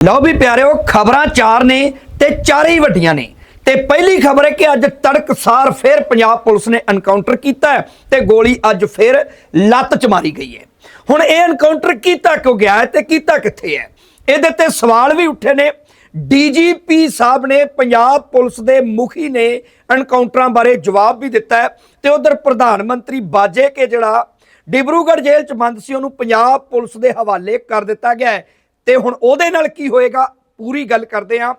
ਲਓ ਵੀ ਪਿਆਰਿਓ, ਖਬਰਾਂ ਚਾਰ ਨੇ ਤੇ ਚਾਰੇ ਹੀ ਵੱਡੀਆਂ ਨੇ। ਤੇ ਪਹਿਲੀ ਖਬਰ ਹੈ ਕਿ ਅੱਜ ਤੜਕਸਾਰ ਫਿਰ ਪੰਜਾਬ ਪੁਲਿਸ ਨੇ ਐਨਕਾਊਂਟਰ ਕੀਤਾ ਹੈ ਤੇ ਗੋਲੀ ਅੱਜ ਫਿਰ ਲੱਤ ਚ ਮਾਰੀ ਗਈ ਹੈ। ਹੁਣ ਇਹ ਐਨਕਾਊਂਟਰ ਕੀਤਾ ਕਿਉਂ ਗਿਆ ਹੈ ਤੇ ਕੀਤਾ ਕਿੱਥੇ ਹੈ? ਇਹਦੇ ਤੇ ਸਵਾਲ ਵੀ ਉੱਠੇ ਨੇ। ਡੀਜੀਪੀ ਸਾਹਿਬ ਨੇ ਪੰਜਾਬ ਪੁਲਿਸ ਦੇ ਮੁਖੀ ਨੇ ਐਨਕਾਊਂਟਰਾਂ ਬਾਰੇ ਜਵਾਬ ਵੀ ਦਿੱਤਾ ਹੈ ਤੇ ਉਧਰ ਪ੍ਰਧਾਨ ਮੰਤਰੀ ਬਾਜੇ ਕੇ ਜਿਹੜਾ ਡਿਬਰੂਗੜ੍ਹ ਜੇਲ੍ਹ ਚ ਬੰਦ ਸੀ, ਉਹਨੂੰ ਪੰਜਾਬ ਪੁਲਿਸ ਦੇ ਹਵਾਲੇ ਕਰ ਦਿੱਤਾ ਗਿਆ ਹੈ। ਤੇ ਹੁਣ ਉਹਦੇ ਨਾਲ ਕੀ ਹੋਏਗਾ? ਪੂਰੀ ਗੱਲ ਕਰਦੇ ਹਾਂ।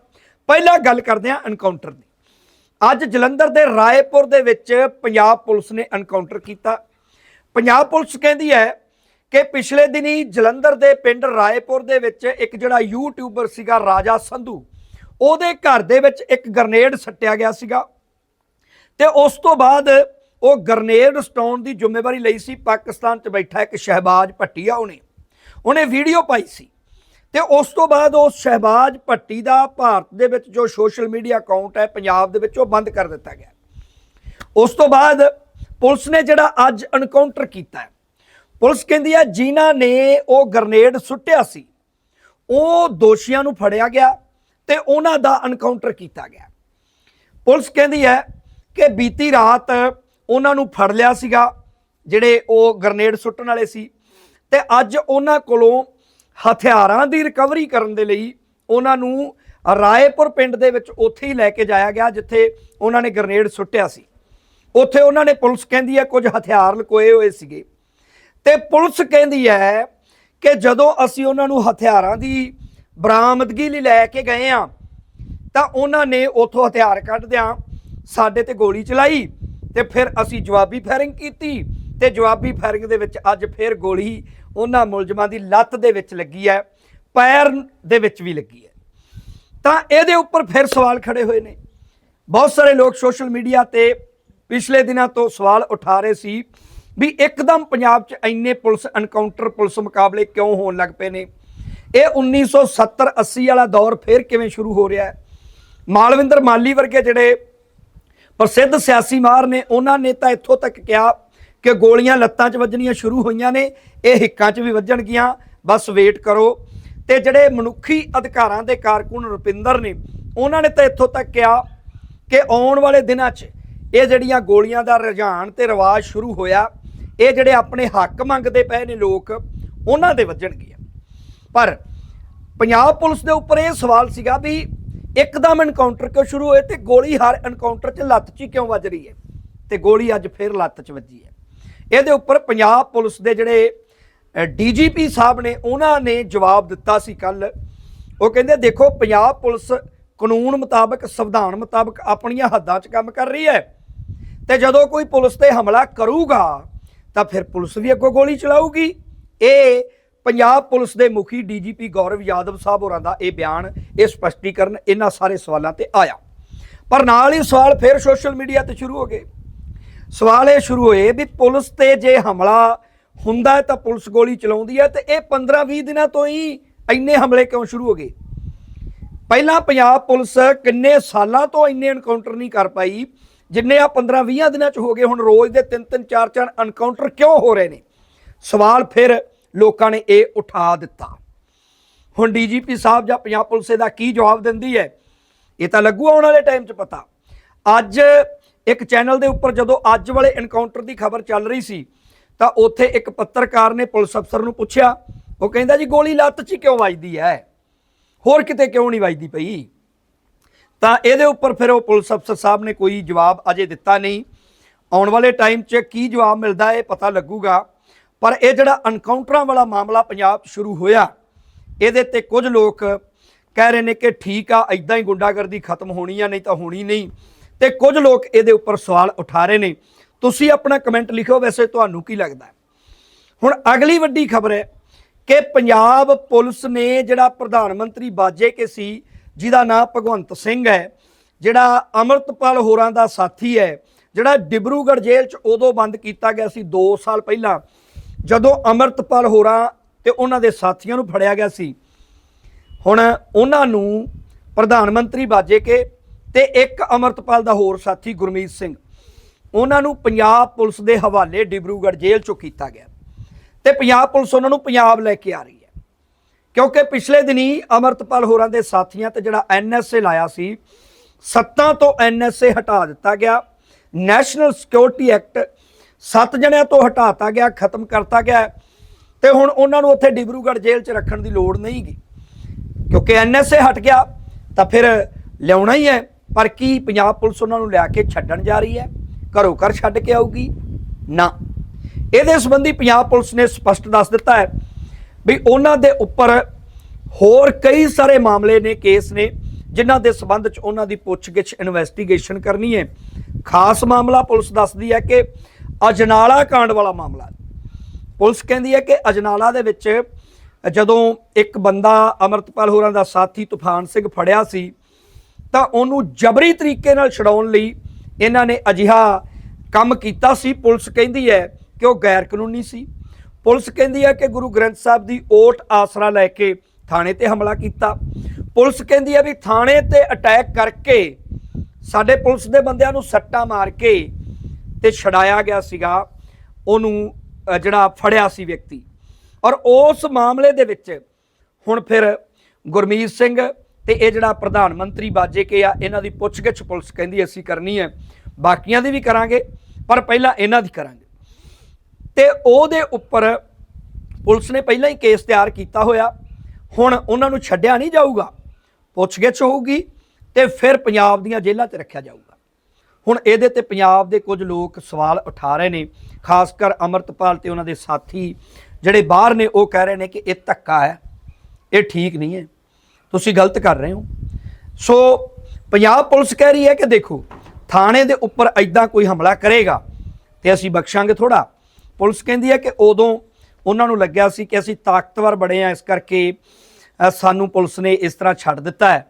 ਪਹਿਲਾਂ ਗੱਲ ਕਰਦੇ ਹਾਂ ਐਨਕਾਊਂਟਰ ਦੀ। ਅੱਜ ਜਲੰਧਰ ਦੇ ਰਾਏਪੁਰ ਦੇ ਵਿੱਚ ਪੰਜਾਬ ਪੁਲਿਸ ਨੇ ਐਨਕਾਊਂਟਰ ਕੀਤਾ। ਪੰਜਾਬ ਪੁਲਿਸ ਕਹਿੰਦੀ ਹੈ ਕਿ ਪਿਛਲੇ ਦਿਨੀ ਜਲੰਧਰ ਦੇ ਪਿੰਡ ਰਾਏਪੁਰ ਦੇ ਵਿੱਚ ਇੱਕ ਜਿਹੜਾ ਯੂਟਿਊਬਰ ਸੀਗਾ ਰਾਜਾ ਸੰਧੂ, ਉਹਦੇ ਘਰ ਦੇ ਵਿੱਚ ਇੱਕ ਗ੍ਰਨੇਡ ਸੱਟਿਆ ਗਿਆ ਸੀਗਾ। ਤੇ ਉਸ ਤੋਂ ਬਾਅਦ ਉਹ ਗ੍ਰਨੇਡ ਸਟਾਉਣ ਦੀ ਜ਼ਿੰਮੇਵਾਰੀ ਲਈ ਸੀ। ਪਾਕਿਸਤਾਨ 'ਚ ਬੈਠਾ ਇੱਕ ਸ਼ਹਿਬਾਜ਼ ਭੱਟੀਆ ਉਹਨੇ। ਉਹਨੇ ਵੀਡੀਓ ਪਾਈ ਸੀ। ਤੇ ਉਸ ਤੋਂ ਬਾਅਦ ਉਹ ਸ਼ਹਿਬਾਜ਼ ਭੱਟੀ ਦਾ ਭਾਰਤ ਦੇ ਵਿੱਚ ਜੋ ਸੋਸ਼ਲ ਮੀਡੀਆ ਅਕਾਊਂਟ ਹੈ, ਪੰਜਾਬ ਦੇ ਵਿੱਚ ਉਹ ਬੰਦ ਕਰ ਦਿੱਤਾ ਗਿਆ। ਉਸ ਤੋਂ ਬਾਅਦ ਪੁਲਿਸ ਨੇ ਜਿਹੜਾ ਅੱਜ ਐਨਕਾਊਂਟਰ ਕੀਤਾ ਪੁਲਿਸ ਕਹਿੰਦੀ ਹੈ ਜਿਨ੍ਹਾਂ ਨੇ ਉਹ ਗ੍ਰਨੇਡ ਸੁੱਟਿਆ ਸੀ, ਉਹ ਦੋਸ਼ੀਆਂ ਨੂੰ ਫੜਿਆ ਗਿਆ ਤੇ ਉਹਨਾਂ ਦਾ ਐਨਕਾਊਂਟਰ ਕੀਤਾ ਗਿਆ। ਪੁਲਿਸ ਕਹਿੰਦੀ ਹੈ ਕਿ ਬੀਤੀ ਰਾਤ ਉਹਨਾਂ ਨੂੰ ਫੜ ਲਿਆ ਸੀਗਾ, ਜਿਹੜੇ ਉਹ ਗ੍ਰਨੇਡ ਸੁੱਟਣ ਵਾਲੇ ਸੀ, ਤੇ ਅੱਜ ਉਹਨਾਂ ਕੋਲੋਂ ਹਥਿਆਰਾਂ ਦੀ ਰਿਕਵਰੀ ਕਰਨ ਦੇ ਲਈ ਉਹਨਾਂ ਨੂੰ ਰਾਏਪੁਰ ਪਿੰਡ ਦੇ ਵਿੱਚ ਉੱਥੇ ਹੀ ਲੈ ਕੇ ਜਾਇਆ ਗਿਆ, ਜਿੱਥੇ ਉਹਨਾਂ ਨੇ ਗ੍ਰਨੇਡ ਸੁੱਟਿਆ ਸੀ। ਉੱਥੇ ਉਹਨਾਂ ਨੇ ਪੁਲਿਸ ਕਹਿੰਦੀ ਹੈ ਕੁਝ ਹਥਿਆਰ ਲਕੋਏ ਹੋਏ ਸੀਗੇ। ਤੇ ਪੁਲਿਸ ਕਹਿੰਦੀ ਹੈ ਕਿ ਜਦੋਂ ਅਸੀਂ ਉਹਨਾਂ ਨੂੰ ਹਥਿਆਰਾਂ ਦੀ ਬਰਾਮਦਗੀ ਲਈ ਲੈ ਕੇ ਗਏ ਆ ਤਾਂ ਉਹਨਾਂ ਨੇ ਉੱਥੋਂ ਹਥਿਆਰ ਕੱਢਦਿਆਂ ਸਾਡੇ ਤੇ ਗੋਲੀ ਚਲਾਈ, ਤੇ ਫਿਰ ਅਸੀਂ ਜਵਾਬੀ ਫਾਇਰਿੰਗ ਕੀਤੀ, ਤੇ ਜਵਾਬੀ ਫਾਇਰਿੰਗ ਦੇ ਵਿੱਚ ਅੱਜ ਫਿਰ ਗੋਲੀ ਉਹਨਾਂ ਮੁਲਜ਼ਮਾਂ ਦੀ ਲੱਤ ਦੇ ਵਿੱਚ ਲੱਗੀ ਹੈ, ਪੈਰ ਦੇ ਵਿੱਚ ਵੀ ਲੱਗੀ ਹੈ। ਤਾਂ ਇਹਦੇ ਉੱਪਰ ਫਿਰ ਸਵਾਲ ਖੜੇ ਹੋਏ ਨੇ। ਬਹੁਤ ਸਾਰੇ ਲੋਕ ਸੋਸ਼ਲ ਮੀਡੀਆ ਤੇ ਪਿਛਲੇ ਦਿਨਾਂ ਤੋਂ ਸਵਾਲ ਉਠਾ ਰਹੇ ਸੀ ਵੀ ਇੱਕਦਮ ਪੰਜਾਬ 'ਚ ਇੰਨੇ ਪੁਲਿਸ ਐਨਕਾਊਂਟਰ ਪੁਲਿਸ ਮੁਕਾਬਲੇ ਕਿਉਂ ਹੋਣ ਲੱਗ ਪਏ ਨੇ? ਇਹ 1970 80 ਵਾਲਾ ਦੌਰ ਫਿਰ ਕਿਵੇਂ ਸ਼ੁਰੂ ਹੋ ਰਿਹਾ ਹੈ? ਮਾਲਵਿੰਦਰ ਮਾਲੀ ਵਰਗੇ ਜਿਹੜੇ ਪ੍ਰਸਿੱਧ ਸਿਆਸੀ ਮਾਰ ਨੇ, ਉਹਨਾਂ ਨੇ ਤਾਂ ਇੱਥੋਂ ਤੱਕ ਕਿਹਾ ਕਿ ਗੋਲੀਆਂ ਲੱਤਾਂ 'ਚ ਵੱਜਣੀਆਂ ਸ਼ੁਰੂ ਹੋਈਆਂ ਨੇ, ਇਹ ਹਿੱਕਾਂ 'ਚ ਵੀ ਵੱਜਣਗੀਆਂ। ਬਸ ਵੇਟ ਕਰੋ। ਤੇ ਜਿਹੜੇ ਮਨੁੱਖੀ ਅਧਿਕਾਰਾਂ ਦੇ ਕਾਰਕੁਨ ਰੁਪਿੰਦਰ ਨੇ, ਉਹਨਾਂ ਨੇ ਤਾਂ ਇੱਥੋਂ ਤੱਕ ਕਿਹਾ ਕਿ ਆਉਣ ਵਾਲੇ ਦਿਨਾਂ 'ਚ ਇਹ ਜਿਹੜੀਆਂ ਗੋਲੀਆਂ ਦਾ ਰੁਝਾਨ ਤੇ ਰਿਵਾਜ ਸ਼ੁਰੂ ਹੋਇਆ, ਇਹ ਜਿਹੜੇ ਆਪਣੇ ਹੱਕ ਮੰਗਦੇ ਪਏ ਨੇ ਲੋਕ, ਉਹਨਾਂ ਦੇ ਵੱਜਣਗੇ ਪਰ ਪੰਜਾਬ ਪੁਲਿਸ ਦੇ ਉੱਪਰ ਇਹ ਸਵਾਲ ਸੀਗਾ ਵੀ ਇੱਕਦਮ ਐਨਕਾਊਂਟਰ ਕਿਉਂ ਸ਼ੁਰੂ ਹੋਏ ਤੇ ਗੋਲੀ ਹਰ ਐਨਕਾਊਂਟਰ 'ਚ ਲੱਤ 'ਚ ਹੀ ਕਿਉਂ ਵੱਜ ਰਹੀ ਹੈ? ਤੇ ਗੋਲੀ ਅੱਜ ਫਿਰ ਲੱਤ 'ਚ ਵੱਜੀ ਹੈ। ਇਹਦੇ ਉੱਪਰ ਪੰਜਾਬ ਪੁਲਿਸ ਦੇ ਜਿਹੜੇ ਡੀਜੀਪੀ ਸਾਹਿਬ ਨੇ, ਉਹਨਾਂ ਨੇ ਜਵਾਬ ਦਿੱਤਾ ਸੀ ਕੱਲ ਉਹ ਕਹਿੰਦੇ, ਦੇਖੋ, ਪੰਜਾਬ ਪੁਲਿਸ ਕਾਨੂੰਨ ਮੁਤਾਬਕ, ਸੰਵਿਧਾਨ ਮੁਤਾਬਕ ਆਪਣੀਆਂ ਹੱਦਾਂ 'ਚ ਕੰਮ ਕਰ ਰਹੀ ਹੈ। ਤੇ ਜਦੋਂ ਕੋਈ ਪੁਲਿਸ ਤੇ ਹਮਲਾ ਕਰੂਗਾ, ਤਾਂ ਫਿਰ ਪੁਲਿਸ ਵੀ ਅੱਗੋਂ ਗੋਲੀ ਚਲਾਊਗੀ। ਇਹ ਪੰਜਾਬ ਪੁਲਿਸ ਦੇ ਮੁਖੀ ਡੀਜੀਪੀ ਗੌਰਵ ਯਾਦਵ ਸਾਹਿਬ ਹੋਰਾਂ ਦਾ ਇਹ ਬਿਆਨ, ਇਹ ਸਪਸ਼ਟੀਕਰਨ, ਇਹਨਾਂ ਸਾਰੇ ਸਵਾਲਾਂ ਤੇ ਆਇਆ। ਪਰ ਨਾਲ ਹੀ ਸਵਾਲ ਫਿਰ ਸੋਸ਼ਲ ਮੀਡੀਆ ਤੇ ਸ਼ੁਰੂ ਹੋ ਗਏ। ਸਵਾਲ ਇਹ ਸ਼ੁਰੂ ਹੋਏ ਵੀ ਪੁਲਿਸ ਤੇ ਜੇ ਹਮਲਾ ਹੁੰਦਾ ਹੈ ਤਾਂ ਪੁਲਿਸ ਗੋਲੀ ਚਲਾਉਂਦੀ ਹੈ ਤੇ ਇਹ 15-20 ਦਿਨਾਂ ਤੋਂ ਹੀ ਇੰਨੇ ਹਮਲੇ ਕਿਉਂ ਸ਼ੁਰੂ ਹੋ ਗਏ? ਪਹਿਲਾਂ ਪੰਜਾਬ ਪੁਲਿਸ ਕਿੰਨੇ ਸਾਲਾਂ ਤੋਂ ਇੰਨੇ ਐਨਕਾਊਂਟਰ ਨਹੀਂ ਕਰ ਪਾਈ, ਜਿੰਨੇ ਆ 15-20 ਦਿਨਾਂ ਚ ਹੋ ਗਏ, ਹੁਣ ਰੋਜ਼ ਦੇ 3-3 4-4 ਐਨਕਾਊਂਟਰ ਕਿਉਂ ਹੋ ਰਹੇ ਨੇ? ਸਵਾਲ ਫਿਰ ਲੋਕਾਂ ਨੇ ਇਹ ਉਠਾ ਦਿੱਤਾ। ਹੁਣ ਡੀਜੀਪੀ ਸਾਹਿਬ ਜਾਂ ਪੰਜਾਬ ਪੁਲਿਸ ਦਾ ਕੀ ਜਵਾਬ ਦਿੰਦੀ ਹੈ? ਇਹ ਤਾਂ ਲੱਗੂ ਆਉਣ ਵਾਲੇ ਟਾਈਮ 'ਚ ਪਤਾ। ਅੱਜ ਇੱਕ ਚੈਨਲ ਦੇ ਉੱਪਰ ਜਦੋਂ ਅੱਜ ਵਾਲੇ ਐਨਕਾਊਂਟਰ ਦੀ ਖਬਰ ਚੱਲ ਰਹੀ ਸੀ, ਤਾਂ ਉੱਥੇ ਇੱਕ ਪੱਤਰਕਾਰ ਨੇ ਪੁਲਿਸ ਅਫਸਰ ਨੂੰ ਪੁੱਛਿਆ, ਉਹ ਕਹਿੰਦਾ ਜੀ ਗੋਲੀ ਲੱਤ 'ਚ ਕਿਉਂ ਵੱਜਦੀ ਹੈ ਹੋਰ ਕਿਤੇ ਕਿਉਂ ਨਹੀਂ ਵੱਜਦੀ ਪਈ? ਤਾਂ ਇਹਦੇ ਉੱਪਰ ਫਿਰ ਉਹ ਪੁਲਿਸ ਅਫਸਰ ਸਾਹਿਬ ਨੇ ਕੋਈ ਜਵਾਬ ਅਜੇ ਦਿੱਤਾ ਨਹੀਂ। ਆਉਣ ਵਾਲੇ ਟਾਈਮ 'ਚ ਕੀ ਜਵਾਬ ਮਿਲਦਾ ਹੈ ਪਤਾ ਲੱਗੂਗਾ। ਪਰ ਇਹ ਜਿਹੜਾ ਐਨਕਾਊਂਟਰਾਂ ਵਾਲਾ ਮਾਮਲਾ ਪੰਜਾਬ 'ਚ ਸ਼ੁਰੂ ਹੋਇਆ, ਇਹਦੇ ਤੇ ਕੁਝ ਲੋਕ ਕਹਿ ਰਹੇ ਨੇ ਕਿ ਠੀਕ ਆ ਐਦਾਂ ਹੀ ਗੁੰਡਾਗਰਦੀ ਖਤਮ ਹੋਣੀ ਆ, ਨਹੀਂ ਤਾਂ ਹੋਣੀ ਨਹੀਂ। ਤੇ ਕੁਝ ਲੋਕ ਇਹਦੇ ਉੱਪਰ ਸਵਾਲ ਉਠਾ ਰਹੇ ਨੇ। ਤੁਸੀਂ ਆਪਣਾ ਕਮੈਂਟ ਲਿਖੋ, ਵੈਸੇ ਤੁਹਾਨੂੰ ਕੀ ਲੱਗਦਾ ਹੁਣ ਅਗਲੀ ਵੱਡੀ ਖਬਰ ਹੈ ਕਿ ਪੰਜਾਬ ਪੁਲਿਸ ਨੇ ਜਿਹੜਾ ਪ੍ਰਧਾਨ ਮੰਤਰੀ ਬਾਜੇ ਕੇ ਸੀ, ਜਿਹਦਾ ਨਾਮ ਭਗਵੰਤ ਸਿੰਘ ਹੈ, ਜਿਹੜਾ ਅਮਰਤਪਾਲ ਹੋਰਾਂ ਦਾ ਸਾਥੀ ਹੈ, ਜਿਹੜਾ ਡਿਬਰੂਗੜ੍ਹ ਜੇਲ੍ਹ 'ਚ ਉਦੋਂ ਬੰਦ ਕੀਤਾ ਗਿਆ ਸੀ 2 ਸਾਲ ਪਹਿਲਾਂ, ਜਦੋਂ ਅਮਰਤਪਾਲ ਹੋਰਾਂ ਤੇ ਉਹਨਾਂ ਦੇ ਸਾਥੀਆਂ ਨੂੰ ਫੜਿਆ ਗਿਆ ਸੀ। ਹੁਣ ਉਹਨਾਂ ਨੂੰ ਪ੍ਰਧਾਨ ਮੰਤਰੀ ਬਾਜੇ ਕੇ ਤੇ ਇੱਕ ਅਮਰਤਪਾਲ ਦਾ ਹੋਰ ਸਾਥੀ ਗੁਰਮੀਤ ਸਿੰਘ। ਉਹਨਾਂ ਨੂੰ ਪੰਜਾਬ ਪੁਲਿਸ ਦੇ ਹਵਾਲੇ ਡਿਬਰੂਗੜ੍ਹ ਜੇਲ੍ਹ 'ਚੋਂ ਕੀਤਾ ਗਿਆ। ਤੇ ਪੰਜਾਬ ਪੁਲਿਸ ਉਹਨਾਂ ਨੂੰ ਪੰਜਾਬ ਲੈ ਕੇ ਆ ਰਹੀ ਹੈ। ਕਿਉਂਕਿ ਪਿਛਲੇ ਦਿਨੀ ਅਮਰਤਪਾਲ ਹੋਰਾਂ ਦੇ ਸਾਥੀਆਂ ਤੇ ਜਿਹੜਾ ਐਨਐਸਏ ਲਾਇਆ ਸੀ, ਸੱਤਾਂ ਤੋਂ ਐਨਐਸਏ ਹਟਾ ਦਿੱਤਾ ਗਿਆ। ਨੈਸ਼ਨਲ ਸਿਕਿਉਰਿਟੀ ਐਕਟ ਸੱਤ ਜਣਿਆਂ ਤੋਂ ਹਟਾਤਾ ਗਿਆ, ਖਤਮ ਕਰਤਾ ਗਿਆ। ਤੇ ਹੁਣ ਉਹਨਾਂ ਨੂੰ ਉੱਥੇ ਡਿਬਰੂਗੜ੍ਹ ਜੇਲ੍ਹ 'ਚ ਰੱਖਣ ਦੀ ਲੋੜ ਨਹੀਂ ਗਈ ਕਿਉਂਕਿ ਐਨਐਸਏ ਹਟ ਗਿਆ, ਤਾਂ ਫਿਰ ਲਿਆਉਣਾ ਹੀ ਹੈ। ਪਰ ਕੀ ਪੰਜਾਬ ਪੁਲਿਸ ਉਹਨਾਂ ਨੂੰ ਲਿਆ ਕੇ ਛੱਡਣ ਜਾ ਰਹੀ ਹੈ? ਘਰੋਂ ਘਰ ਛੱਡ ਕੇ ਆਊਗੀ? ਨਾ। ਇਹਦੇ ਸੰਬੰਧੀ ਪੰਜਾਬ ਪੁਲਿਸ ਨੇ ਸਪਸ਼ਟ ਦੱਸ ਦਿੱਤਾ ਹੈ ਵੀ ਉਹਨਾਂ ਦੇ ਉੱਪਰ ਹੋਰ ਕਈ ਸਾਰੇ ਮਾਮਲੇ ਨੇ, ਕੇਸ ਨੇ, ਜਿਨ੍ਹਾਂ ਦੇ ਸੰਬੰਧ ਚ ਉਹਨਾਂ ਦੀ ਪੁੱਛਗਿੱਛ ਇਨਵੈਸਟੀਗੇਸ਼ਨ ਕਰਨੀ ਹੈ। ਖਾਸ ਮਾਮਲਾ ਪੁਲਿਸ ਦੱਸਦੀ ਹੈ ਕਿ ਅਜਨਾਲਾ ਕਾਂਡ ਵਾਲਾ ਮਾਮਲਾ ਪੁਲਿਸ ਕਹਿੰਦੀ ਹੈ ਕਿ ਅਜਨਾਲਾ ਦੇ ਵਿੱਚ ਜਦੋਂ ਇੱਕ ਬੰਦਾ ਅਮਰਤਪਾਲ ਹੋਰਾਂ ਦਾ ਸਾਥੀ ਤੂਫਾਨ ਸਿੰਘ ਫੜਿਆ ਸੀ ਤਾਂ ਉਹਨੂੰ ਜਬਰੀ ਤਰੀਕੇ ਨਾਲ ਛਡਾਉਣ ਲਈ ਇਹਨਾਂ ਨੇ ਅਜਿਹਾ ਕੰਮ ਕੀਤਾ ਸੀ। ਪੁਲਿਸ ਕਹਿੰਦੀ ਹੈ ਕਿ ਉਹ ਗੈਰ ਕਾਨੂੰਨੀ ਸੀ। ਪੁਲਿਸ ਕਹਿੰਦੀ ਹੈ ਕਿ ਗੁਰੂ ਗ੍ਰੰਥ ਸਾਹਿਬ ਦੀ ਓਟ ਆਸਰਾ ਲੈ ਕੇ ਥਾਣੇ ਤੇ ਹਮਲਾ ਕੀਤਾ। ਪੁਲਿਸ ਕਹਿੰਦੀ ਹੈ ਵੀ ਥਾਣੇ ਤੇ ਅਟੈਕ ਕਰਕੇ ਸਾਡੇ ਪੁਲਿਸ ਦੇ ਬੰਦਿਆਂ ਨੂੰ ਸੱਟਾਂ ਮਾਰ ਕੇ ਤੇ ਛਡਾਇਆ ਗਿਆ ਸੀਗਾ। ਉਹਨੂੰ ਜਿਹੜਾ ਫੜਿਆ ਸੀ ਵਿਅਕਤੀ। ਔਰ ਉਸ ਮਾਮਲੇ ਦੇ ਵਿੱਚ ਹੁਣ ਫਿਰ ਗੁਰਮੀਤ ਸਿੰਘ ਤੇ ਇਹ ਜਿਹੜਾ ਪ੍ਰਧਾਨ ਮੰਤਰੀ ਬਾਜੇ ਕੇ ਆ, ਇਹਨਾਂ ਦੀ ਪੁੱਛਗਿੱਛ ਪੁਲਿਸ ਕਹਿੰਦੀ ਅਸੀਂ ਕਰਨੀ ਹੈ। ਬਾਕੀਆਂ ਦੀ ਵੀ ਕਰਾਂਗੇ, ਪਰ ਪਹਿਲਾਂ ਇਹਨਾਂ ਦੀ ਕਰਾਂਗੇ। ਤੇ ਉਹਦੇ ਉੱਪਰ ਪੁਲਿਸ ਨੇ ਪਹਿਲਾਂ ਹੀ ਕੇਸ ਤਿਆਰ ਕੀਤਾ ਹੋਇਆ। ਹੁਣ ਉਹਨਾਂ ਨੂੰ ਛੱਡਿਆ ਨਹੀਂ ਜਾਊਗਾ। ਪੁੱਛਗਿੱਛ ਹੋਊਗੀ ਤੇ ਫਿਰ ਪੰਜਾਬ ਦੀਆਂ ਜੇਲ੍ਹਾਂ 'ਚ ਰੱਖਿਆ ਜਾਊਗਾ। ਹੁਣ ਇਹਦੇ ਤੇ ਪੰਜਾਬ ਦੇ ਕੁਝ ਲੋਕ ਸਵਾਲ ਉਠਾ ਰਹੇ ਨੇ। ਖਾਸ ਕਰ ਅਮਰਤਪਾਲ ਤੇ ਉਹਨਾਂ ਦੇ ਸਾਥੀ ਜਿਹੜੇ ਬਾਹਰ ਨੇ, ਉਹ ਕਹਿ ਰਹੇ ਨੇ ਕਿ ਇਹ ਧੱਕਾ ਹੈ। ਇਹ ਠੀਕ ਨਹੀਂ ਹੈ। ਤੁਸੀਂ ਗਲਤ ਕਰ ਰਹੇ ਹੋ। ਸੋ ਪੰਜਾਬ ਪੁਲਿਸ ਕਹਿ ਰਹੀ ਹੈ ਕਿ ਦੇਖੋ, ਥਾਣੇ ਦੇ ਉੱਪਰ ਐਦਾਂ ਕੋਈ ਹਮਲਾ ਕਰੇਗਾ ਤੇ ਅਸੀਂ ਬਖਸ਼ਾਂਗੇ ਥੋੜਾ ਪੁਲਿਸ ਕਹਿੰਦੀ ਹੈ ਕਿ ਉਦੋਂ ਉਹਨਾਂ ਨੂੰ ਲੱਗਿਆ ਸੀ ਕਿ ਅਸੀਂ ਤਾਕਤਵਰ ਬੜੇ ਆ ਇਸ ਕਰਕੇ ਸਾਨੂੰ ਪੁਲਿਸ ਨੇ ਇਸ ਤਰ੍ਹਾਂ ਛੱਡ ਦਿੱਤਾ ਹੈ।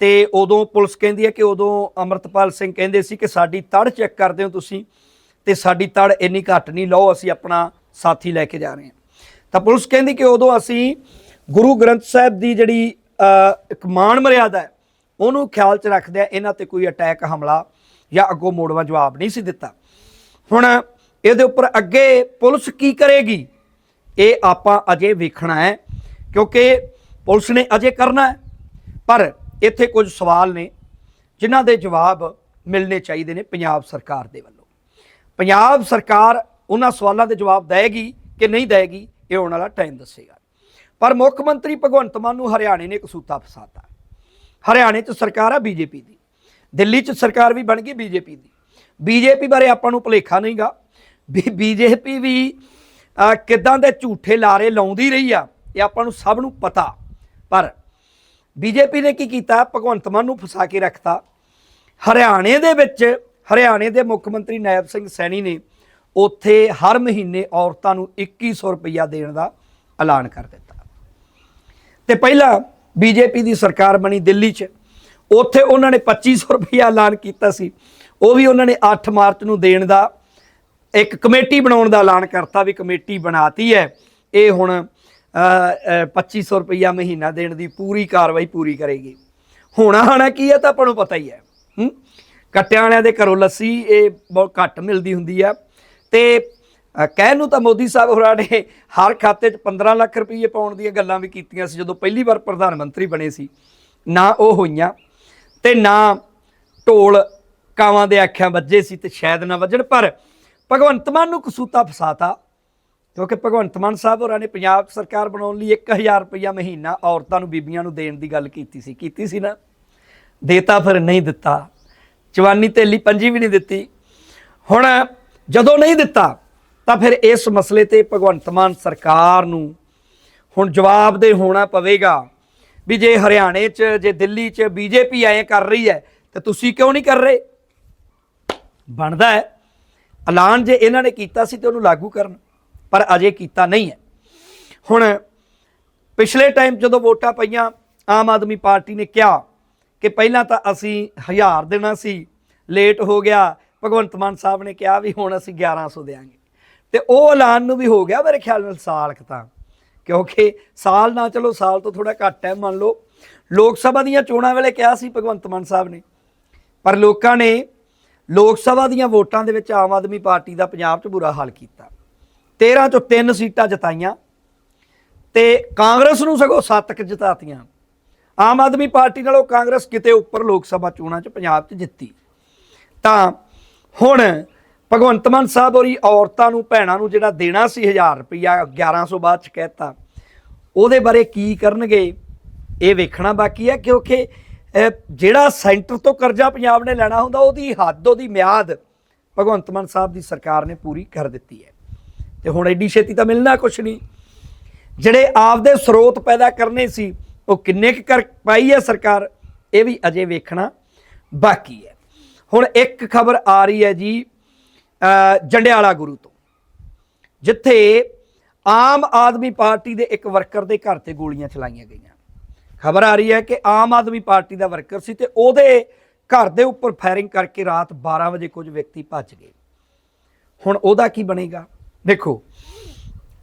ਤੇ ਉਦੋਂ ਪੁਲਿਸ ਕਹਿੰਦੀ ਹੈ ਕਿ ਉਦੋਂ ਅਮਰਤਪਾਲ ਸਿੰਘ ਕਹਿੰਦੇ ਸੀ ਕਿ ਸਾਡੀ ਤੜ ਚੈੱਕ ਕਰਦੇ ਹੋ ਤੁਸੀਂ ਤੇ ਸਾਡੀ ਤੜ ਇੰਨੀ ਘੱਟ ਨਹੀਂ, ਲਓ ਅਸੀਂ ਆਪਣਾ ਸਾਥੀ ਲੈ ਕੇ ਜਾ ਰਹੇ ਹਾਂ। ਤਾਂ ਪੁਲਿਸ ਕਹਿੰਦੀ ਕਿ ਉਦੋਂ ਅਸੀਂ ਗੁਰੂ ਗ੍ਰੰਥ ਸਾਹਿਬ ਦੀ ਜਿਹੜੀ ਇੱਕ ਮਾਣ ਮਰਿਆਦਾ ਹੈ। ਉਹਨੂੰ ਖਿਆਲ 'ਚ ਰੱਖਦਿਆਂ ਇਹਨਾਂ ਤੇ ਕੋਈ ਅਟੈਕ ਹਮਲਾ ਜਾਂ ਅੱਗੋਂ ਮੋੜਵਾ ਜਵਾਬ ਨਹੀਂ ਸੀ ਦਿੱਤਾ। ਹੁਣ ਇਹਦੇ ਉੱਪਰ ਅੱਗੇ ਪੁਲਿਸ ਕੀ ਕਰੇਗੀ? ਇਹ ਆਪਾਂ ਅਜੇ ਵੇਖਣਾ ਹੈ, ਕਿਉਂਕਿ ਪੁਲਿਸ ਨੇ ਅਜੇ ਕਰਨਾ ਹੈ। ਪਰ ਇੱਥੇ ਕੁਝ ਸਵਾਲ ਨੇ, ਜਿਨ੍ਹਾਂ ਦੇ ਜਵਾਬ ਮਿਲਣੇ ਚਾਹੀਦੇ ਨੇ ਪੰਜਾਬ ਸਰਕਾਰ ਦੇ ਵੱਲੋਂ। ਪੰਜਾਬ ਸਰਕਾਰ ਉਹਨਾਂ ਸਵਾਲਾਂ ਦੇ ਜਵਾਬ ਦੇਗੀ ਕਿ ਨਹੀਂ ਦੇਗੀ ਇਹ ਆਉਣ ਵਾਲਾ ਟਾਈਮ ਦੱਸੇਗਾ। ਪਰ ਮੁੱਖ ਮੰਤਰੀ ਭਗਵੰਤ ਮਾਨ ਨੂੰ ਹਰਿਆਣੇ ਨੇ ਕਸੂਤਾ ਫਸਾਤਾ ਹਰਿਆਣੇ 'ਚ ਸਰਕਾਰ ਆ ਬੀਜੇਪੀ ਦੀ। ਦਿੱਲੀ 'ਚ ਸਰਕਾਰ ਵੀ ਬਣ ਗਈ ਬੀਜੇਪੀ ਦੀ। ਬੀਜੇਪੀ ਬਾਰੇ ਆਪਾਂ ਨੂੰ ਭੁਲੇਖਾ ਨਹੀਂਗਾ ਵੀ ਬੀਜੇਪੀ ਵੀ ਅਹ, ਕਿੱਦਾਂ ਦੇ ਝੂਠੇ ਲਾਰੇ ਲਾਉਂਦੀ ਰਹੀ ਆ ਇਹ ਆਪਾਂ ਨੂੰ ਸਭ ਨੂੰ ਪਤਾ। ਪਰ ਬੀਜੇਪੀ ਨੇ ਕੀ ਕੀਤਾ? ਭਗਵੰਤ ਮਾਨ ਨੂੰ ਫਸਾ ਕੇ ਰੱਖਤਾ। ਹਰਿਆਣੇ ਦੇ ਵਿੱਚ ਹਰਿਆਣੇ ਦੇ ਮੁੱਖ ਮੰਤਰੀ ਨਾਇਬ ਸਿੰਘ ਸੈਣੀ ਨੇ ਉੱਥੇ ਹਰ ਮਹੀਨੇ ਔਰਤਾਂ ਨੂੰ 2100 ਰੁਪਇਆ ਦੇਣ ਦਾ ਐਲਾਨ ਕਰ ਦਿੱਤਾ। ਤੇ ਪਹਿਲਾਂ ਬੀਜੇਪੀ ਦੀ ਸਰਕਾਰ ਬਣੀ ਦਿੱਲੀ 'ਚ। ਉੱਥੇ ਉਹਨਾਂ ਨੇ 2500 ਰੁਪਇਆ ਐਲਾਨ ਕੀਤਾ ਸੀ। ਉਹ ਵੀ ਉਹਨਾਂ ਨੇ 8 ਮਾਰਚ ਨੂੰ ਦੇਣ ਦਾ ਇੱਕ ਕਮੇਟੀ ਬਣਾਉਣ ਦਾ ਐਲਾਨ ਕਰਤਾ ਵੀ ਕਮੇਟੀ ਬਣਾਤੀ ਹੈ। ਇਹ ਹੁਣ ਅ, ਅ, 2500 ਰੁਪਇਆ ਮਹੀਨਾ ਦੇਣ ਦੀ ਪੂਰੀ ਕਾਰਵਾਈ ਪੂਰੀ ਕਰੇਗੀ। ਹੋਣਾ ਹਣਾ ਕੀ ਹੈ ਤਾਂ ਆਪਾਂ ਨੂੰ ਪਤਾ ਹੀ। ਹੈ? ਕੱਟਿਆਂ ਵਾਲਿਆਂ ਦੇ ਘਰੋਂ ਲੱਸੀ ਇਹ ਬਹੁਤ ਘੱਟ ਮਿਲਦੀ ਹੁੰਦੀ ਆ। ਤੇ ਕਹਿਣ ਨੂੰ ਤਾਂ ਮੋਦੀ ਸਾਹਿਬ ਹੋਰਾਂ ਨੇ ਹਰ ਖਾਤੇ 'ਚ 15 ਲੱਖ ਰੁਪਏ ਪਾਉਣ ਦੀਆਂ ਗੱਲਾਂ ਵੀ ਕੀਤੀਆਂ ਸੀ, ਜਦੋਂ ਪਹਿਲੀ ਵਾਰ ਪ੍ਰਧਾਨ ਮੰਤਰੀ ਬਣੇ ਸੀ। ਨਾ ਉਹ ਹੋਈਆਂ ਤੇ ਨਾ ਢੋਲ ਕਾਵਾਂ ਦੇ ਆਖਿਆਂ ਵੱਜੇ ਸੀ ਤੇ ਸ਼ਾਇਦ ਨਾ ਵੱਜਣ, ਪਰ ਭਗਵੰਤ ਮਾਨ ਨੂੰ ਕਸੂਤਾ ਫਸਾਤਾ, ਕਿਉਂਕਿ ਭਗਵੰਤ ਮਾਨ ਸਾਹਿਬ ਹੋਰਾਂ ਨੇ ਪੰਜਾਬ ਸਰਕਾਰ ਬਣਾਉਣ ਲਈ 1000 ਰੁਪਇਆ ਮਹੀਨਾ ਔਰਤਾਂ ਨੂੰ ਬੀਬੀਆਂ ਨੂੰ ਦੇਣ ਦੀ ਗੱਲ ਕੀਤੀ ਸੀ। ਕੀਤੀ ਸੀ ਨਾ? ਦੇਤਾ ਫਿਰ ਨਹੀਂ ਦਿੱਤਾ। ਜਵਾਨੀ ਤੇਲੀ ਪੰਜੀ ਵੀ ਨਹੀਂ ਦਿੱਤੀ। ਹੁਣ ਜਦੋਂ ਨਹੀਂ ਦਿੱਤਾ ਤਾਂ ਫਿਰ ਇਸ ਮਸਲੇ ਤੇ ਭਗਵੰਤ ਮਾਨ ਸਰਕਾਰ ਨੂੰ ਹੁਣ ਜਵਾਬ ਦੇ ਹੋਣਾ ਪਵੇਗਾ ਵੀ ਜੇ ਹਰਿਆਣੇ 'ਚ, ਜੇ ਦਿੱਲੀ 'ਚ ਬੀਜੇਪੀ ਐਂ ਕਰ ਰਹੀ ਹੈ, ਤੇ ਤੁਸੀਂ ਕਿਉਂ ਨਹੀਂ ਕਰ ਰਹੇ? ਬਣਦਾ ਹੈ। ਐਲਾਨ ਜੇ ਇਹਨਾਂ ਨੇ ਕੀਤਾ ਸੀ ਤੇ ਉਹਨੂੰ ਲਾਗੂ ਕਰਨ, ਪਰ ਅਜੇ ਕੀਤਾ ਨਹੀਂ ਹੈ। ਹੁਣ ਪਿਛਲੇ ਟਾਈਮ ਜਦੋਂ ਵੋਟਾਂ ਪਈਆਂ, ਆਮ ਆਦਮੀ ਪਾਰਟੀ ਨੇ ਕਿਹਾ ਕਿ ਪਹਿਲਾਂ ਤਾਂ ਅਸੀਂ ਹਜ਼ਾਰ ਦੇਣਾ ਸੀ, ਲੇਟ ਹੋ ਗਿਆ। ਭਗਵੰਤ ਮਾਨ ਸਾਹਿਬ ਨੇ ਕਿਹਾ ਵੀ ਹੁਣ ਅਸੀਂ 1100 ਦੇਾਂਗੇ ਤੇ ਉਹ ਐਲਾਨ ਨੂੰ ਵੀ ਹੋ ਗਿਆ ਮੇਰੇ ਖਿਆਲ ਨਾਲ ਸਾਲ ਕੁ ਤਾਂ। ਕਿਉਂਕਿ ਸਾਲ ਨਾ ਚਲੋ, ਸਾਲ ਤੋਂ ਥੋੜਾ ਘੱਟ ਹੈ, ਮੰਨ ਲਓ। ਲੋਕ ਸਭਾ ਦੀਆਂ ਚੋਣਾਂ ਵੇਲੇ ਕਿਹਾ ਸੀ ਭਗਵੰਤ ਮਾਨ ਸਾਹਿਬ ਨੇ। ਪਰ ਲੋਕਾਂ ਨੇ ਲੋਕ ਸਭਾ ਦੀਆਂ ਵੋਟਾਂ ਦੇ ਵਿੱਚ ਆਮ ਆਦਮੀ ਪਾਰਟੀ ਦਾ ਪੰਜਾਬ 'ਚ ਬੁਰਾ ਹਾਲ ਕੀਤਾ। 13 ਚੋਂ 3 ਸੀਟਾਂ ਜਿਤਾਈਆਂ ਤੇ ਕਾਂਗਰਸ ਨੂੰ ਸਗੋਂ ਸੱਤ ਕੁ ਜਿਤਾਤੀਆਂ। ਆਮ ਆਦਮੀ ਪਾਰਟੀ ਨਾਲੋਂ ਕਾਂਗਰਸ ਕਿਤੇ ਉੱਪਰ ਲੋਕ ਸਭਾ ਚੋਣਾਂ 'ਚ ਪੰਜਾਬ 'ਚ ਜਿੱਤੀ। ਤਾਂ ਹੁਣ ਭਗਵੰਤ ਮਾਨ ਸਾਹਿਬ ਹੋਰੀ ਔਰਤਾਂ ਨੂੰ, ਭੈਣਾਂ ਨੂੰ ਜਿਹੜਾ ਦੇਣਾ ਸੀ 1000 ਰੁਪਇਆ 1100 ਬਾਅਦ ਚ ਕਹਿਤਾ। ਉਹਦੇ ਬਾਰੇ ਕੀ ਕਰਨਗੇ, ਇਹ ਵੇਖਣਾ ਬਾਕੀ ਹੈ, ਕਿਉਂਕਿ ਜਿਹੜਾ ਸੈਂਟਰ ਤੋਂ ਕਰਜ਼ਾ ਪੰਜਾਬ ਨੇ ਲੈਣਾ ਹੁੰਦਾ, ਉਹਦੀ ਹੱਦ, ਉਹਦੀ ਮਿਆਦ ਭਗਵੰਤ ਮਾਨ ਸਾਹਿਬ ਦੀ ਸਰਕਾਰ ਨੇ ਪੂਰੀ ਕਰ ਦਿੱਤੀ ਹੈ। ਤੇ ਹੁਣ ਐਡੀ ਛੇਤੀ ਤਾਂ ਮਿਲਣਾ ਕੁਛ ਨਹੀਂ। ਜਿਹੜੇ ਆਪਦੇ ਸਰੋਤ ਪੈਦਾ ਕਰਨੇ ਸੀ, ਉਹ ਕਿੰਨੇ ਕੁ ਕਰ ਪਾਈ ਹੈ ਸਰਕਾਰ, ਇਹ ਵੀ ਅਜੇ ਵੇਖਣਾ ਬਾਕੀ ਹੈ। ਹੁਣ ਇੱਕ ਖਬਰ ਆ ਰਹੀ ਹੈ ਜੀ ਜੰਡਿਆਲਾ ਗੁਰੂ ਤੋਂ, ਜਿੱਥੇ ਆਮ ਆਦਮੀ ਪਾਰਟੀ ਦੇ ਇੱਕ ਵਰਕਰ ਦੇ ਘਰ ਤੇ ਗੋਲੀਆਂ ਚਲਾਈਆਂ ਗਈਆਂ। ਖਬਰ ਆ ਰਹੀ ਹੈ ਕਿ ਆਮ ਆਦਮੀ ਪਾਰਟੀ ਦਾ ਵਰਕਰ ਸੀ ਤੇ ਉਹਦੇ ਘਰ ਦੇ ਉੱਪਰ ਫਾਇਰਿੰਗ ਕਰਕੇ ਰਾਤ 12 ਵਜੇ ਕੁਝ ਵਿਅਕਤੀ ਭੱਜ ਗਏ। ਹੁਣ ਉਹਦਾ ਕੀ ਬਣੇਗਾ? ਦੇਖੋ,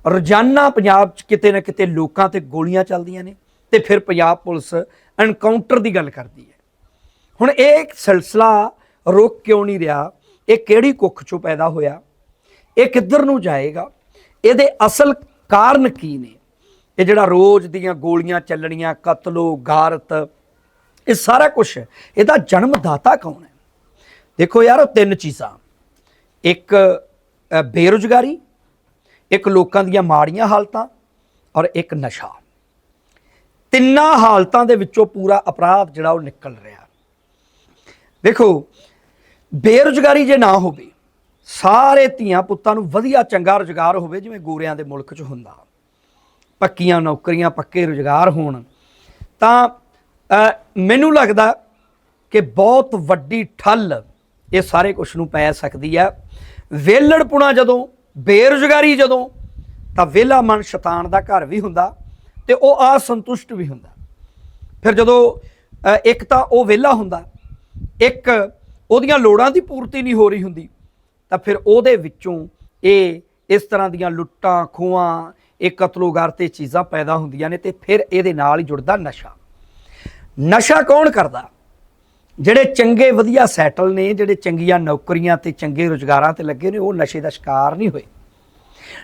ਰੋਜ਼ਾਨਾ ਪੰਜਾਬ 'ਚ ਕਿਤੇ ਨਾ ਕਿਤੇ ਲੋਕਾਂ ਤੇ ਗੋਲੀਆਂ ਚੱਲਦੀਆਂ ਨੇ ਤੇ ਫਿਰ ਪੰਜਾਬ ਪੁਲਿਸ ਐਨਕਾਊਂਟਰ ਦੀ ਗੱਲ ਕਰਦੀ ਹੈ। ਹੁਣ ਇਹ ਸਿਲਸਿਲਾ ਰੁਕ ਕਿਉਂ ਨਹੀਂ ਰਿਹਾ? ਇਹ ਕਿਹੜੀ ਕੁੱਖ ਚੋਂ ਪੈਦਾ ਹੋਇਆ? ਇਹ ਕਿੱਧਰ ਨੂੰ ਜਾਏਗਾ? ਇਹਦੇ ਅਸਲ ਕਾਰਨ ਕੀ ਨੇ? ਇਹ ਜਿਹੜਾ ਰੋਜ਼ ਦੀਆਂ ਗੋਲੀਆਂ ਚੱਲਣੀਆਂ ਕਤਲੋ ਗਾਰਤ ਇਹ ਸਾਰਾ ਕੁਝ ਇਹਦਾ ਜਨਮਦਾਤਾ ਕੌਣ ਹੈ? ਦੇਖੋ ਯਾਰ ਉਹ ਤਿੰਨ ਚੀਜ਼ਾਂ। ਇੱਕ ਅ, ਬੇਰੁਜ਼ਗਾਰੀ ਇੱਕ ਲੋਕਾਂ ਦੀਆਂ ਮਾੜੀਆਂ ਹਾਲਤਾਂ ਔਰ ਇੱਕ ਨਸ਼ਾ। ਤਿੰਨਾਂ ਹਾਲਤਾਂ ਦੇ ਵਿੱਚੋਂ ਪੂਰਾ ਅਪਰਾਧ ਜਿਹੜਾ ਉਹ ਨਿਕਲ ਰਿਹਾ। ਦੇਖੋ ਬੇਰੁਜ਼ਗਾਰੀ ਜੇ ਨਾ ਹੋਵੇ, ਸਾਰੇ ਧੀਆਂ ਪੁੱਤਾਂ ਨੂੰ ਵਧੀਆ ਚੰਗਾ ਰੁਜ਼ਗਾਰ ਹੋਵੇ, ਜਿਵੇਂ ਗੋਰਿਆਂ ਦੇ ਮੁਲਕ 'ਚ ਹੁੰਦਾ। ਪੱਕੀਆਂ ਨੌਕਰੀਆਂ, ਪੱਕੇ ਰੁਜ਼ਗਾਰ ਹੋਣ। ਤਾਂ ਮੈਨੂੰ ਲੱਗਦਾ ਕਿ ਬਹੁਤ ਵੱਡੀ ਠੱਲ ਇਹ ਸਾਰੇ ਕੁਝ ਨੂੰ ਪੈ ਸਕਦੀ ਹੈ। ਵੇਲੜਪੁਣਾ ਜਦੋਂ, ਬੇਰੁਜ਼ਗਾਰੀ ਜਦੋਂ, ਤਾਂ ਵਿਹਲਾ ਮਨ ਸ਼ੈਤਾਨ ਦਾ ਘਰ ਵੀ ਹੁੰਦਾ ਤੇ ਉਹ ਅਸੰਤੁਸ਼ਟ ਵੀ ਹੁੰਦਾ। ਫਿਰ ਜਦੋਂ ਇੱਕ ਤਾਂ ਉਹ ਵਿਹਲਾ ਹੁੰਦਾ, ਇੱਕ ਉਹਦੀਆਂ ਲੋੜਾਂ ਦੀ ਪੂਰਤੀ ਨਹੀਂ ਹੋ ਰਹੀ ਹੁੰਦੀ, ਤਾਂ ਫਿਰ ਉਹਦੇ ਵਿੱਚੋਂ ਇਹ ਇਸ ਤਰ੍ਹਾਂ ਦੀਆਂ ਲੁੱਟਾਂ, ਖੋਹਾਂ, ਇਹ ਕਤਲੋਗਾਰ ਤੇ ਚੀਜ਼ਾਂ ਪੈਦਾ ਹੁੰਦੀਆਂ ਨੇ ਤੇ ਫਿਰ ਇਹਦੇ ਨਾਲ ਹੀ ਜੁੜਦਾ ਨਸ਼ਾ। ਨਸ਼ਾ ਕੌਣ ਕਰਦਾ? ਜਿਹੜੇ ਚੰਗੇ ਵਧੀਆ ਸੈਟਲ ਨੇ, ਜਿਹੜੇ ਚੰਗੀਆਂ ਨੌਕਰੀਆਂ ਤੇ ਚੰਗੇ ਰੁਜ਼ਗਾਰਾਂ ਤੇ ਲੱਗੇ ਨੇ, ਉਹ ਨਸ਼ੇ ਦਾ ਸ਼ਿਕਾਰ ਨਹੀਂ ਹੋਏ।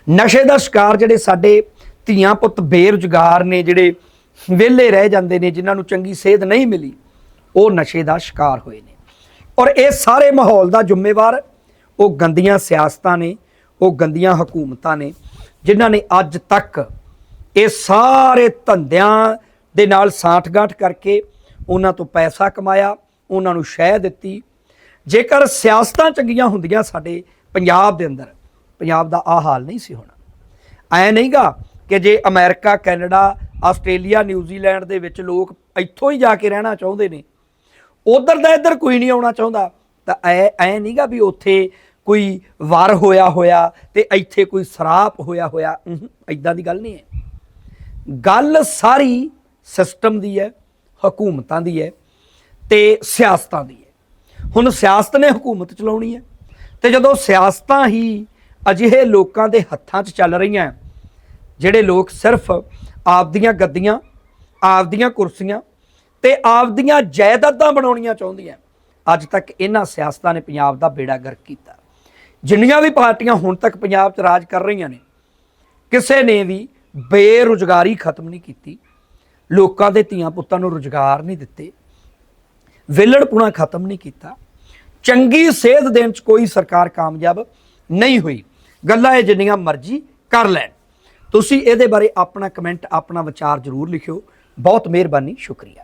ਨਸ਼ੇ ਦਾ ਸ਼ਿਕਾਰ ਜਿਹੜੇ ਸਾਡੇ ਧੀਆਂ ਪੁੱਤ ਬੇਰੁਜ਼ਗਾਰ ਨੇ, ਜਿਹੜੇ ਵਿਹਲੇ ਰਹਿ ਜਾਂਦੇ ਨੇ, ਜਿਨ੍ਹਾਂ ਨੂੰ ਚੰਗੀ ਸੇਧ ਨਹੀਂ ਮਿਲੀ, ਉਹ ਨਸ਼ੇ ਦਾ ਸ਼ਿਕਾਰ ਹੋਏ ਨੇ। ਔਰ ਇਹ ਸਾਰੇ ਮਾਹੌਲ ਦਾ ਜ਼ਿੰਮੇਵਾਰ ਉਹ ਗੰਦੀਆਂ ਸਿਆਸਤਾਂ ਨੇ, ਉਹ ਗੰਦੀਆਂ ਹਕੂਮਤਾਂ ਨੇ, ਜਿਨ੍ਹਾਂ ਨੇ ਅੱਜ ਤੱਕ ਇਹ ਸਾਰੇ ਧੰਦਿਆਂ ਦੇ ਨਾਲ ਸਾਠਗਾਂਠ ਕਰਕੇ ਉਹਨਾਂ ਤੋਂ ਪੈਸਾ ਕਮਾਇਆ, ਉਹਨਾਂ ਨੂੰ ਸ਼ਹਿ ਦਿੱਤੀ। ਜੇਕਰ ਸਿਆਸਤਾਂ ਚੰਗੀਆਂ ਹੁੰਦੀਆਂ ਸਾਡੇ ਪੰਜਾਬ ਦੇ ਅੰਦਰ, ਪੰਜਾਬ ਦਾ ਆ ਹਾਲ ਨਹੀਂ ਸੀ ਹੋਣਾ। ਐ ਨਹੀਂਗਾ ਕਿ ਜੇ ਅਮਰੀਕਾ, ਕੈਨੇਡਾ, ਆਸਟ੍ਰੇਲੀਆ, ਨਿਊਜ਼ੀਲੈਂਡ ਦੇ ਵਿੱਚ ਲੋਕ ਇੱਥੋਂ ਹੀ ਜਾ ਕੇ ਰਹਿਣਾ ਚਾਹੁੰਦੇ ਨੇ ਉਧਰ ਦਾ ਇੱਧਰ ਕੋਈ ਨਹੀਂ ਆਉਣਾ ਚਾਹੁੰਦਾ। ਤਾਂ ਐ ਐ ਨਹੀਂਗਾ ਵੀ ਉੱਥੇ ਕੋਈ ਵਾਰ ਹੋਇਆ ਹੋਇਆ ਤੇ ਇੱਥੇ ਕੋਈ ਸਰਾਪ ਹੋਇਆ ਹੋਇਆ। ਐਦਾਂ ਦੀ ਗੱਲ ਨਹੀਂ ਹੈ। ਗੱਲ ਸਾਰੀ ਸਿਸਟਮ ਦੀ ਹੈ, ਹਕੂਮਤਾਂ ਦੀ ਹੈ ਤੇ ਸਿਆਸਤਾਂ ਦੀ ਹੈ। ਹੁਣ ਸਿਆਸਤ ਨੇ ਹਕੂਮਤ ਚਲਾਉਣੀ ਹੈ ਤੇ ਜਦੋਂ ਸਿਆਸਤਾਂ ਹੀ ਅਜਿਹੇ ਲੋਕਾਂ ਦੇ ਹੱਥਾਂ 'ਚ ਚੱਲ ਰਹੀਆਂ, ਜਿਹੜੇ ਲੋਕ ਸਿਰਫ ਆਪਦੀਆਂ ਗੱਦੀਆਂ, ਆਪਦੀਆਂ ਕੁਰਸੀਆਂ ਤੇ ਆਪਦੀਆਂ ਜਾਇਦਾਦਾਂ ਬਣਾਉਣੀਆਂ ਚਾਹੁੰਦੀਆਂ। ਅੱਜ ਤੱਕ ਇਹਨਾਂ ਸਿਆਸਤਾਂ ਨੇ ਪੰਜਾਬ ਦਾ ਬੇੜਾ ਗਰਕ ਕੀਤਾ। ਜਿੰਨੀਆਂ ਵੀ ਪਾਰਟੀਆਂ ਹੁਣ ਤੱਕ ਪੰਜਾਬ 'ਚ ਰਾਜ ਕਰ ਰਹੀਆਂ ਨੇ, ਕਿਸੇ ਨੇ ਵੀ ਬੇਰੁਜ਼ਗਾਰੀ ਖਤਮ ਨਹੀਂ ਕੀਤੀ। ਲੋਕਾਂ ਦੇ ਧੀਆਂ ਪੁੱਤਾਂ ਨੂੰ ਰੁਜ਼ਗਾਰ ਨਹੀਂ ਦਿੱਤੇ। ਵਿਲੜਪੁਣਾ ਖਤਮ ਨਹੀਂ ਕੀਤਾ। ਚੰਗੀ ਸੇਧ ਦੇਣ 'ਚ ਕੋਈ ਸਰਕਾਰ ਕਾਮਯਾਬ ਨਹੀਂ ਹੋਈ। ਗੱਲਾਂ ਇਹ ਜਿੰਨੀਆਂ ਮਰਜ਼ੀ ਕਰ ਲੈਣ। ਤੁਸੀਂ ਇਹਦੇ ਬਾਰੇ ਆਪਣਾ ਕਮੈਂਟ, ਆਪਣਾ ਵਿਚਾਰ ਜ਼ਰੂਰ ਲਿਖਿਓ। ਬਹੁਤ ਮਿਹਰਬਾਨੀ, ਸ਼ੁਕਰੀਆ।